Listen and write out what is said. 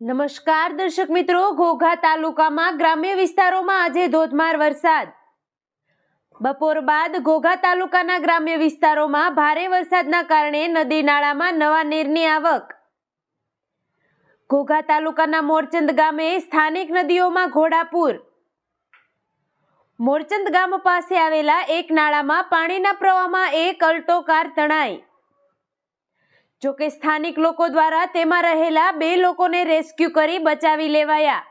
નમસ્કાર દર્શક મિત્રો, ઘોઘા તાલુકામાં ગ્રામ્ય વિસ્તારોમાં આજે ધોધમાર વરસાદ. બપોર બાદ ઘોઘા તાલુકાના ગ્રામ્ય વિસ્તારોમાં ભારે વરસાદના કારણે નદી નાળામાં નવા નીરની આવક. ઘોઘા તાલુકાના મોરચંદ ગામે સ્થાનિક નદીઓમાં ઘોડાપુર. મોરચંદ ગામ પાસે આવેલા એક નાળામાં પાણીના પ્રવાહમાં એક અલ્ટો કાર તણાઈ. જોકે સ્થાનિક લોકો દ્વારા તેમાં રહેલા બે લોકોને રેસ્ક્યુ કરી બચાવી લેવાયા.